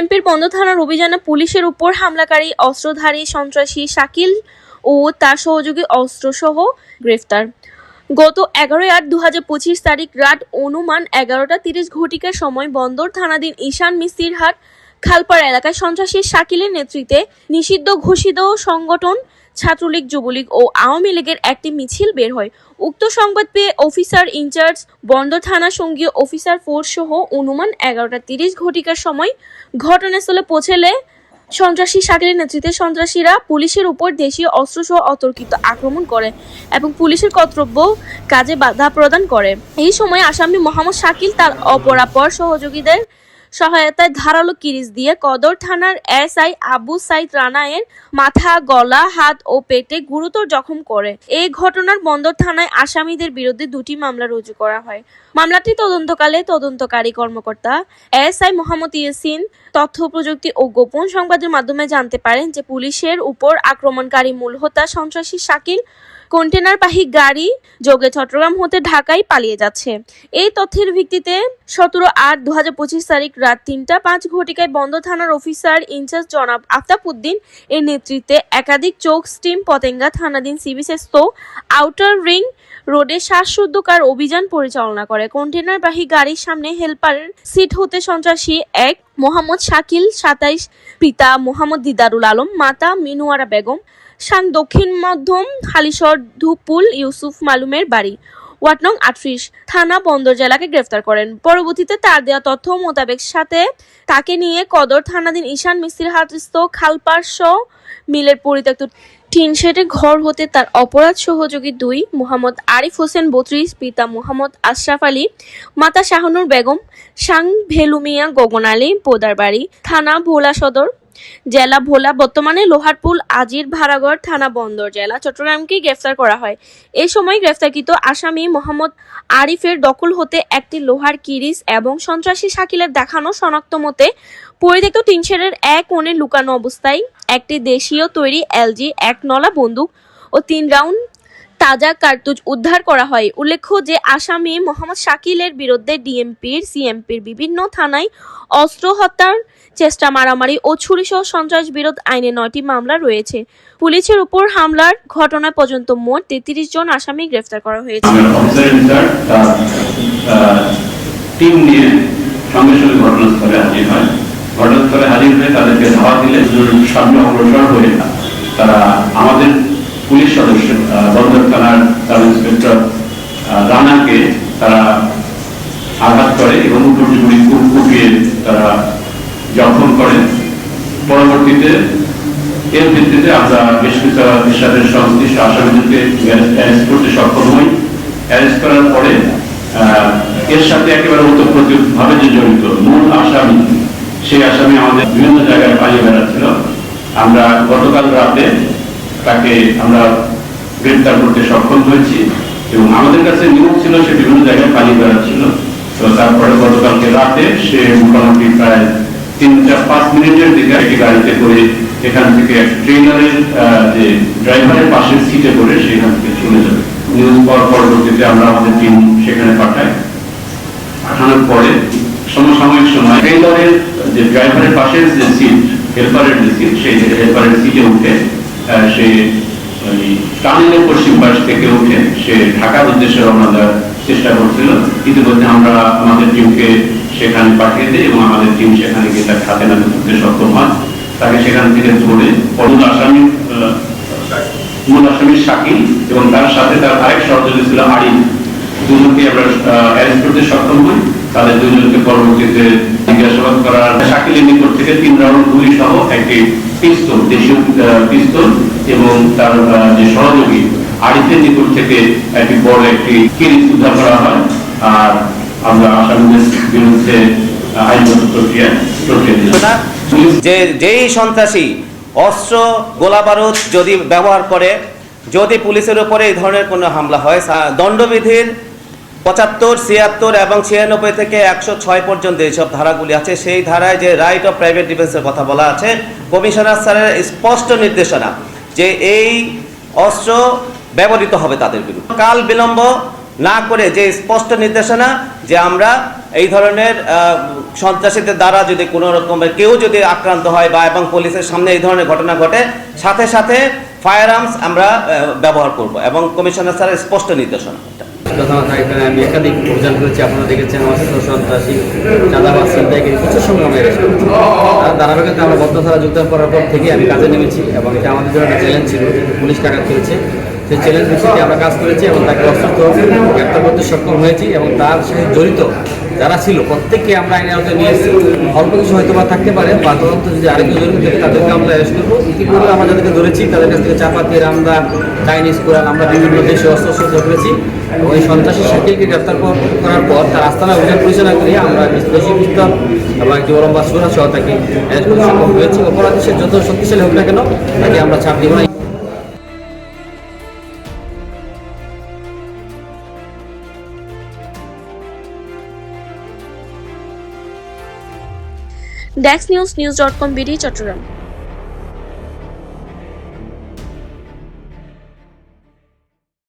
ডিএমপির বন্ধ থানার অভিযানে পুলিশের উপর হামলাকারী, অস্ত্রধারী সন্ত্রাসী শাকিল ও তার সহযোগী অস্ত্রসহ গ্রেফতার। গত এগারোই আট দু হাজার পঁচিশ তারিখ রাত অনুমান এগারোটা তিরিশ ঘটিকার সময় বন্দর থানাধীন ঈশান মিস্তিরহাট, খালপাড়া এলাকায় সন্ত্রাসী শাকিলের নেতৃত্বে নিষিদ্ধ ঘোষিত সংগঠন ছাত্রলীগ, যুবলীগ ও আওয়ামী লীগের একটি মিছিল বের হয়। উক্ত সংবাদ পেয়ে অফিসার ইনচার্জ, বন্দর থানা সঙ্গীয় অফিসার ফোর্স সহ অনুমান এগারোটা তিরিশ ঘটিকার সময় ঘটনাস্থলে পৌঁছেলে সন্ত্রাসী শাকিলের নেতৃত্বে সন্ত্রাসীরা পুলিশের উপর দেশীয় অস্ত্রসহ অতর্কিত আক্রমণ করে এবং পুলিশের কর্তব্য কাজে বাধা প্রদান করে। এই সময় আসামি মোহাম্মদ শাকিল তার অপরাপর সহযোগীদের সহায়তায় ধারালো কিরিচ দিয়ে কদর থানার এসআই আবু সাইদ রানায়ের মাথা, গলা, হাত ও পেটে গুরুতর জখম করে। এই ঘটনার বন্দর থানায় আসামিদের বিরুদ্ধে দুটি মামলা রুজু করা হয়। মামলাটি তদন্তকালে তদন্তকারী কর্মকর্তা এসআই মোহাম্মদ ইয়াসিন তথ্য, প্রযুক্তি ও গোপন সংবাদের মাধ্যমে জানতে পারেন যে পুলিশের উপর আক্রমণকারী মূল হোতা সন্ত্রাসী শাকিল কন্টেনারবাহী গাড়ি যোগে চট্টগ্রাম হতে ঢাকায় পালিয়ে যাচ্ছে। এই তথ্যের ভিত্তিতে সতেরো আট দু হাজার পঁচিশ তারিখ রাত তিনটা পাঁচ ঘটিকায় বন্ধ থানার অফিসার ইনচার্জ জনাব আফতাব উদ্দিন এর নেতৃত্বে একাধিক চোখ স্টিম পতেঙ্গা থানাধীন সিবিসেস্ত আউটার রিং রোডে শ্বাসরুদ্ধকার অভিযান পরিচালনা করে। কন্টেনারবাহী গাড়ির সামনে হেলপারের সিট হতে সন্ত্রাসী এক, মোহাম্মদ শাকিল সাতাইশ, পিতা মোহাম্মদ দিদারুল আলম, মাতা মিনুয়ারা বেগম শান দক্ষিণ মধ্যম হালিশর ধুপুল ইউসুফ মালুমের বাড়ি। ওয়ার্ড নং আটত্রিশ থানা বন্দর জেলাকে গ্রেফতার করেন। পরবর্তীতে তার দেওয়া তথ্য মোতাবেক সাথে তাকে নিয়ে কদর থানাধীন ঈশান মিস্ত্রির হাতস্থ খালপার্শ্ব মিলের পরিত্যক্ত টিন শেডে ঘর হতে তার অপরাধ সহযোগী দুই, মোহাম্মদ আরিফ হোসেন বত্রিশ, পিতা মোহাম্মদ আশরাফ আলী, মাতা শাহনুর বেগম, সাং ভেলুমিয়া গগন আলী পোদারবাড়ি থানা ভোলা সদর, জেলা ভোলা, বর্তমানে লোহারপুল, আজির ভাড়াগড় থানা বন্দর জেলা। চট্টগ্রামকে গ্রেফতার করা হয়। এই সময় গ্রেফতারকৃত আসামি মোহাম্মদ আরিফের দখল হতে একটি লোহার কিরিস এবং সন্ত্রাসী শাকিলের দেখানো শনাক্ত মতে, পরিত্যক্ত টিনশেডের এক কোণে লুকানো অবস্থায় একটি দেশীয় তৈরি এলজি, এক নলা বন্দুক ও তিন রাউন্ড তাজা কার্তুজ উদ্ধার করা হয়। উল্লেখ্য যে আসামি মোহাম্মদ শাকিলের বিরুদ্ধে ডিএমপির, সিএমপির বিভিন্ন থানায় অস্ত্র হত্যার চেষ্টা, মারামারি ও ছুরিসহ সন্ত্রাস বিরোধ আইনে নয়টি মামলা রয়েছে। পুলিশের উপর হামলার ঘটনা পর্যন্ত মোট তেত্রিশ জন আসামি গ্রেফতার করা হয়েছে। ঘটনাস্থলে হাজির হয়। ঘটনাস্থলে হাজির হয়ে তাদেরকে ধাওয়া দিলে সামনে অগ্রসর হয়ে তারা আমাদের পুলিশ সদস্য বন্দর থানার সাব ইন্সপেক্টর রানাকে তারা আঘাত করে এবং উঠুটি গুলি কুপিয়ে তারা জখম করে। পরবর্তীতে এর ভিত্তিতে আমরা বেশ কিছু বিশ্বাসের সংশ্লিষ্ট আসামিদেরকে অ্যারেস্ট করতে সক্ষম হই। অ্যারেস্ট করার পরে এর সাথে একেবারে ওতপ্রোতভাবে যে জড়িত, মূল আসামি সেই আসামি আমাদের বিভিন্ন জায়গায় পালিয়ে বেড়াচ্ছিল। আমরা গতকাল রাতে তাকে আমরা গ্রেপ্তার করতে সক্ষম হয়েছি এবং আমাদের কাছে নিয়োগ ছিল, সে বিভিন্ন জায়গায় পালিয়ে বেড়াচ্ছিল। তো তারপরে গতকালকে রাতে সে মোটামুটি প্রায় তিন চার পাঁচ মিনিটের দিকে একটি গাড়িতে করে এখান থেকে এক ট্রেনারের যে ড্রাইভারের পাশের সিটে করে সেখান থেকে চলে যাবে নিউজ পাওয়ার পরবর্তীতে আমরা আমাদের টিম সেখানে পাঠাই পাঠানোর পরে সমসাময়িক সময় ট্রেলারের যে ড্রাইভারের পাশের যে সিট হেল্পারের যে সিট সেই হেল্পারের সিটে উঠে সে টানেলের পশ্চিম পাশ থেকে উঠে সে ঢাকার উদ্দেশ্যে রওনা দেওয়ার চেষ্টা করছিল। ইতিমধ্যে আমরা আমাদের টিমকে সেখানে পাঠিয়ে দিই এবং আমাদের টিম সেখানে গিয়ে তাকে হাতে নাতে ধরতে সক্ষম হয়। তাকে সেখান থেকে ধরে পরম আসামি মূল আসামি শাকিল এবং তার সাথে তার আরেক সহযোগী ছিল আরিফ। দুজনকে আমরা অ্যারেস্ট করতে সক্ষম হই, তাদের দুজনকে পরবর্তীতে জিজ্ঞাসাবাদ করার শাকিলের নিকট থেকে তিন রাউন্ড গুলি সহ একটি পিস্তল, দেশীয় পিস্তল এবং তার যে সহযোগী আরিফের নিকট থেকে একটি বড় একটি কিরিচ উদ্ধার করা হয়। আর আমরা আসামিদের বিরুদ্ধে আইনগত প্রক্রিয়া যে, যেই সন্ত্রাসী অস্ত্র গোলা বারুদ যদি ব্যবহার করে, যদি পুলিশের উপরে এই ধরনের কোনো হামলা হয় দণ্ডবিধির পঁচাত্তর, ছিয়াত্তর এবং ছিয়ানব্বই থেকে একশো ছয় পর্যন্ত এইসব ধারাগুলি আছে। সেই ধারায় যে রাইট অফ প্রাইভেট ডিফেন্সের কথা বলা আছে, কমিশনার স্যারের স্পষ্ট নির্দেশনা যে এই অস্ত্র ব্যবহৃত হবে তাদের বিরুদ্ধে। কাল বিলম্ব না করে যে স্পষ্ট নির্দেশনা যে আমরা এই ধরনের সন্ত্রাসীদের দ্বারা যদি কোনো রকমের কেউ যদি আক্রান্ত হয় বা এবং পুলিশের সামনে এই ধরনের ঘটনা ঘটে, সাথে সাথে ফায়ার আর্মস আমরা ব্যবহার করব এবং কমিশনার স্যারের স্পষ্ট নির্দেশনা। এখানে আমি একাধিক অভিযান করেছি। আপনারা দেখেছেন অস্ত্র সন্ত্রাসী চাঁদাবাজ ছিনতাইকারী প্রচুর আমরা অ্যারেস্ট করেছি। আর ধারাবাহিকতা আমরা বদ্ধ ধারা যোগদান করার পর থেকে আমি কাজে নেমেছি এবং এটা আমাদের জন্য একটা চ্যালেঞ্জ ছিল পুলিশ টাকা করেছে। সেই চ্যালেঞ্জ বিষয়টি আমরা কাজ করেছি এবং তাকে অসুস্থ গ্রেপ্তার করতে সক্ষম হয়েছি এবং তার সাথে জড়িত যারা ছিল, প্রত্যেককে আমরা আইনের আওতায় নিয়ে এসেছি। অল্প কিছু হয়তো বা থাকতে পারে, বা তদন্ত যদি আরেকটু জড়িত থাকে তাদেরকে আমরা অ্যারেস্ট করব। ইতিপূর্বে আমরা যাদেরকে ধরেছি, তাদের কাছ থেকে চাপা চাপাতি, রামদা, চাইনিজ কোরআন আমরা বিভিন্ন দেশে অস্ত্র শস্ত্র করেছি এবং এই সন্ত্রাসী শাকিলকে গ্রেপ্তার কর- করার পর তার আস্তানা অভিযান পরিচালনা করি আমরা বেশি পিস্তল এবং একটি বরম্বা সুরা সহ তাকে অ্যারেস্ট করতে সক্ষম হয়েছি। অপরাধী সে যত শক্তিশালী হোক না কেন, তাকে আমরা ছাড় দিব না। ডেক্স news news dot com BD Chattogram.